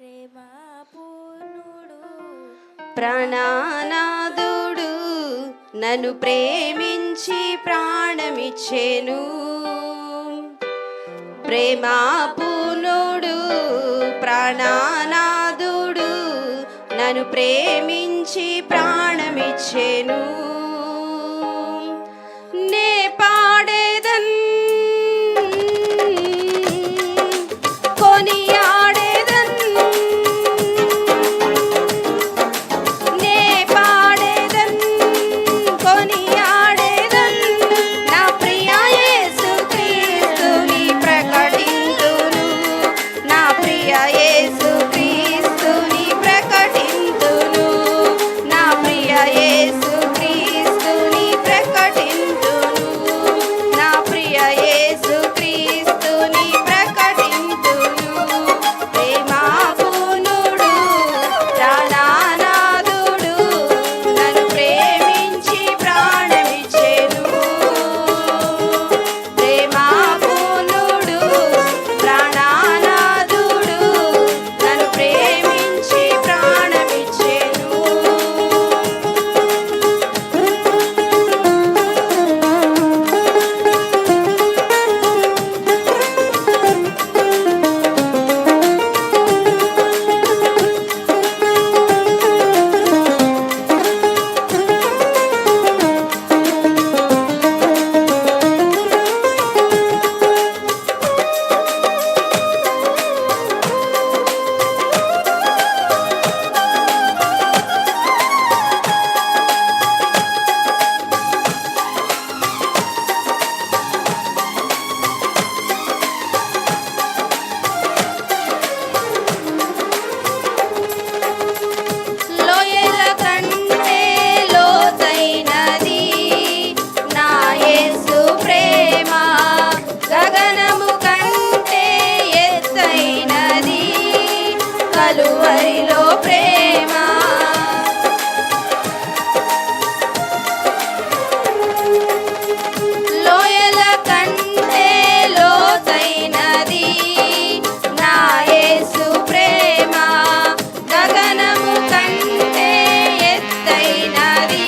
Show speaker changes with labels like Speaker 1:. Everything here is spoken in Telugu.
Speaker 1: ప్రేమ
Speaker 2: నన్ను ప్రేమించి ప్రాణమిచ్చెను. ప్రేమా ప్రాణానాదుడు నన్ను ప్రేమించి ప్రాణమిచ్చెను. తగినది